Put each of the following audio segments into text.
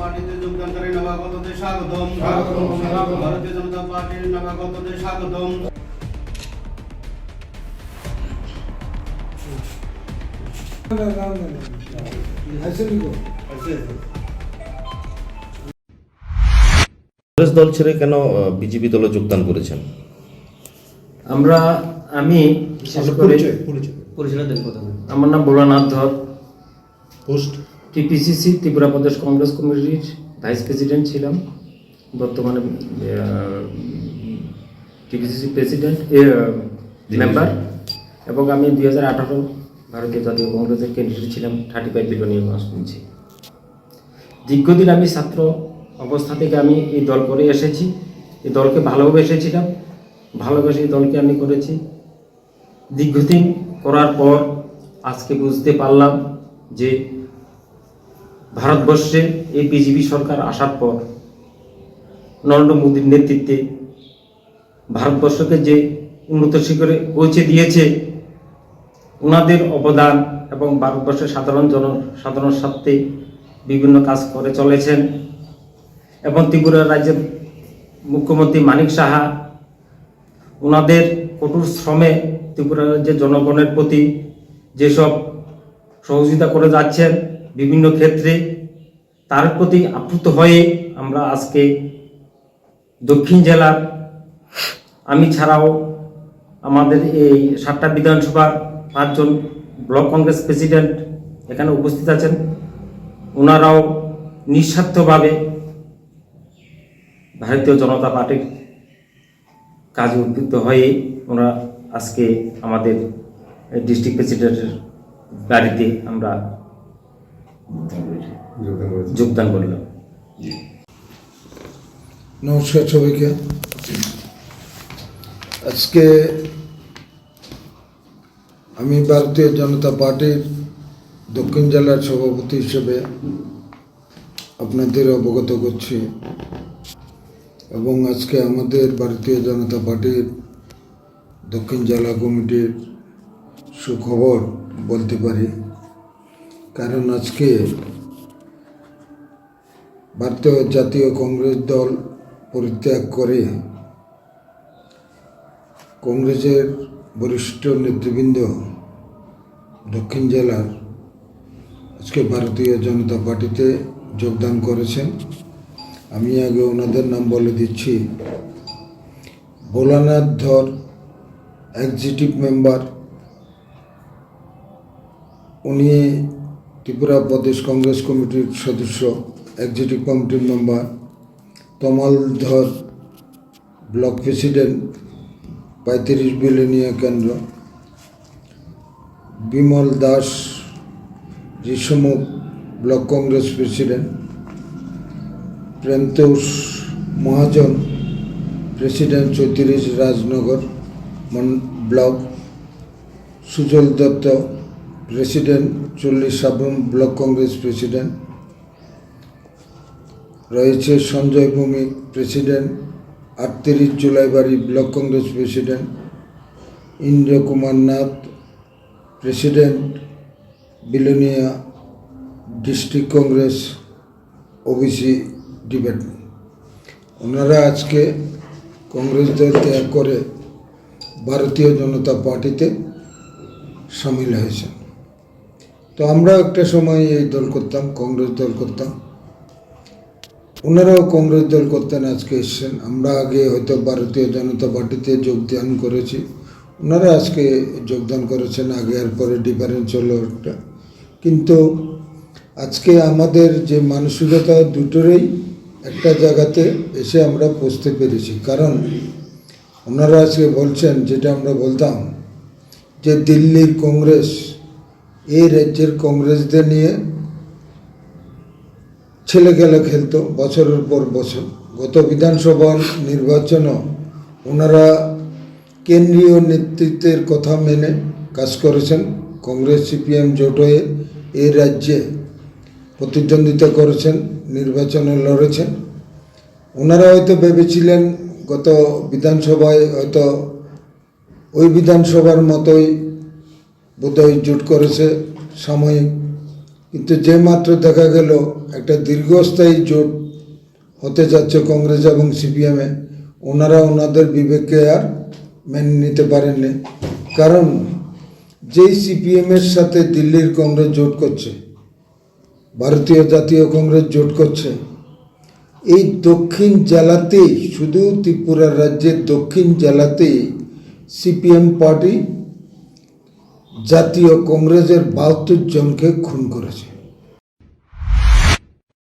পার্টিতে যোগদান করে নবাগতদের স্বাগতম স্বাগতম, স্বাগতম। ভারতীয় জনতা পার্টির নবাগতদের স্বাগতম কংগ্রেস দল ছেড়ে কেন বিজেপি দলে যোগদান করেছেন? আমরা আমি বিশেষ করে আমার নাম বোলানাথ ধর। পোস্ট টিপিসিসি ত্রিপুরা প্রদেশ কংগ্রেস কমিটির ভাইস প্রেসিডেন্ট ছিলাম। বর্তমানে টিপিসিসি প্রেসিডেন্ট মেম্বার। এবং আমি দুই হাজার আঠারো ভারতীয় জাতীয় কংগ্রেসের ক্যান্ডিডেট ছিলাম থার্টি ফাইভ বিলিয়নীয় কনস্টিটুয়েন্সি দীর্ঘদিন আমি ছাত্র অবস্থা থেকে আমি এই দল করে এসেছি। এই দলকে ভালোবেসেছিলাম ভালোবেসে দলকে আমি করেছি। দীর্ঘদিন করার পর আজকে বুঝতে পারলাম যে ভারতবর্ষে এই বিজেপি সরকার আসার পর নরেন্দ্র মোদীর নেতৃত্বে ভারতবর্ষকে যে উন্নত শিখরে পৌঁছে দিয়েছে ওনাদের অবদান এবং ভারতবর্ষের সাধারণ জন, সাধারণ স্বার্থে বিভিন্ন কাজ করে চলেছেন। এবং ত্রিপুরা রাজ্যের মুখ্যমন্ত্রী মানিক সাহা ওনাদের কঠোর শ্রমে ত্রিপুরা রাজ্যের জনগণের প্রতি যেসব সহযোগিতা করে যাচ্ছেন বিভিন্ন ক্ষেত্রে, তার প্রতি আপ্লুত হয়ে আমরা আজকে দক্ষিণ জেলার আমি ছাড়াও আমাদের এই সাতটা বিধানসভার পাঁচজন ব্লক কংগ্রেস প্রেসিডেন্ট এখানে উপস্থিত আছেন। ওনারাও নিঃস্বার্থভাবে ভারতীয় জনতা পার্টির কাজে উদ্বুদ্ধ হয়ে ওনারা আজকে আমাদের ডিস্ট্রিক্ট প্রেসিডেন্টের বাড়িতে আমরা যোগদান করলাম। নমস্কার সবাইকে। আজকে আমি ভারতীয় জনতা পার্টির দক্ষিণ জেলার সভাপতি হিসেবে আপনাদের অবগত করছি। এবং আজকে আমাদের ভারতীয় জনতা পার্টির দক্ষিণ জেলা কমিটির সুখবর বলতে পারি। কারণ আজকে ভারতীয় জাতীয় কংগ্রেস দল পরিত্যাগ করে কংগ্রেসের বরিষ্ঠ নেতৃবৃন্দ দক্ষিণ জেলার আজকে ভারতীয় জনতা পার্টিতে যোগদান করেছেন। আমি আগে ওনাদের নাম বলে দিচ্ছি। ভোলানাথ ধর এক্সিকিউটিভ মেম্বার উনি ত্রিপুরা প্রদেশ কংগ্রেস কমিটির সদস্য এক্সিকিউটিভ কমিটির মেম্বার তমাল ধর ব্লক প্রেসিডেন্ট পঁয়ত্রিশ বিলিয়নীয় কেন্দ্র, Bimal Das, Rishyamukh block Congress president Premtosh Mahajan, president চৌত্রিশ রাজনগর ব্লক, সুজল দত্ত, প্রেসিডেন্ট চল্লিশ সাবরুম ব্লক কংগ্রেস প্রেসিডেন্ট, রয়েছে সঞ্জয় ভৌমিক প্রেসিডেন্ট, আটত্রিশ Julaibari block Congress president, Indra Kumar Nath president, Belonia district Congress, OBC department ওনারা আজকে কংগ্রেস দল ত্যাগ করে ভারতীয় জনতা পার্টিতে সামিল হয়েছেন। তো আমরাও একটা সময় এই দল করতাম, কংগ্রেস দল করতাম। ওনারাও কংগ্রেস দল করতেন, আজকে এসছেন। আমরা আগে হয়তো ভারতীয় জনতা পার্টিতে যোগদান করেছি। ওনারা আজকে যোগদান করেছেন, আগে আর পরে ডিফারেন্স হলো একটা। কিন্তু আজকে আমাদের যে মানসিকতা দুটোরই একটা জায়গাতে এসে আমরা পৌঁছতে পেরেছি। কারণ ওনারা আজকে বলছেন, যেটা আমরা বলতাম, যে দিল্লির কংগ্রেস, এই রাজ্যের কংগ্রেসদের নিয়ে ছেলে খেলা খেলতো বছরের পর বছর। গত বিধানসভা নির্বাচনও ওনারা কেন্দ্রীয় নেতৃত্বের কথা মেনে কাজ করেছেন। কংগ্রেস, সিপিএম জোট হয়ে এই রাজ্যে প্রতিদ্বন্দ্বিতা করেছেন, নির্বাচনে লড়েছেন। ওনারা হয়তো ভেবেছিলেন গত বিধানসভায় হয়তো ওই বিধানসভার মতোই বোধহয় জোট করেছে সাময়িক। কিন্তু যে মাত্র দেখা গেল, একটা দীর্ঘস্থায়ী জোট হতে যাচ্ছে কংগ্রেস এবং সিপিএমে ওনারা ওনাদের বিবেককে আর মেনে নিতে পারেননি। কারণ যেই সিপিএমের সাথে দিল্লির কংগ্রেস জোট করছে ভারতীয় জাতীয় কংগ্রেস জোট করছে। এই দক্ষিণ জেলাতেই, শুধু ত্রিপুরা রাজ্যের দক্ষিণ জেলাতেই সিপিএম পার্টি জাতীয় কংগ্রেসের বাহাত্তর জনকে খুন করেছে।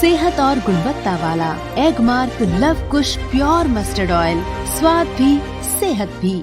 सेहत और गुणवत्ता वाला Agmark Luv Kush pure mustard oil, स्वाद भी, सेहत भी।